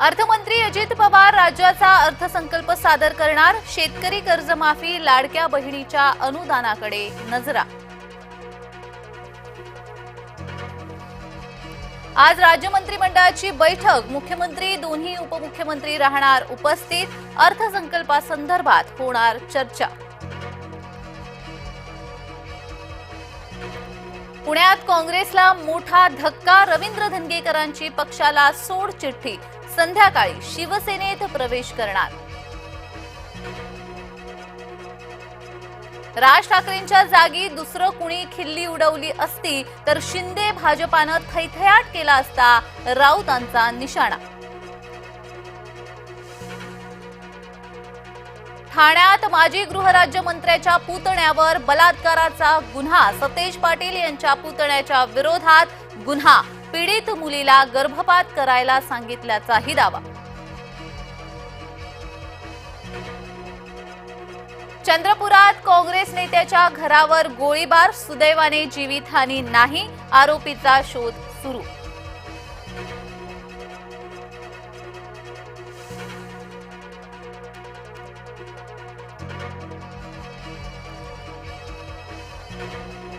अर्थमंत्री अजित पवार राज्याचा अर्थसंकल्प सादर करणार शेतकरी कर्जमाफी लाडक्या बहिणीच्या अनुदानाकडे नजरा. आज राज्य मंत्रिमंडळाची बैठक मुख्यमंत्री दोन्ही उपमुख्यमंत्री राहणार उपस्थित अर्थसंकल्पासंदर्भात होणार चर्चा. पुण्यात काँग्रेसला मोठा धक्का रवींद्र धनगेकरांची पक्षाला सोड चिठ्ठी. संध्याकाळी शिवसेनेत प्रवेश करणार. राज ठाकरेंच्या जागी दुसरं कुणी खिल्ली उडवली असती तर शिंदे भाजपानं थैथयाट केला असता राऊतांचा निशाणा. ठाण्यात माजी गृहराज्यमंत्र्याच्या पुतण्यावर बलात्काराचा गुन्हा. सतेज पाटील यांच्या पुतण्याच्या विरोधात गुन्हा. पीडित मुलीला गर्भपात करायला सांगितल्याचाही दावा. चंद्रपुरात काँग्रेस नेत्याच्या घरावर गोळीबार. सुदैवाने जीवितहानी नाही. आरोपीचा शोध सुरू. you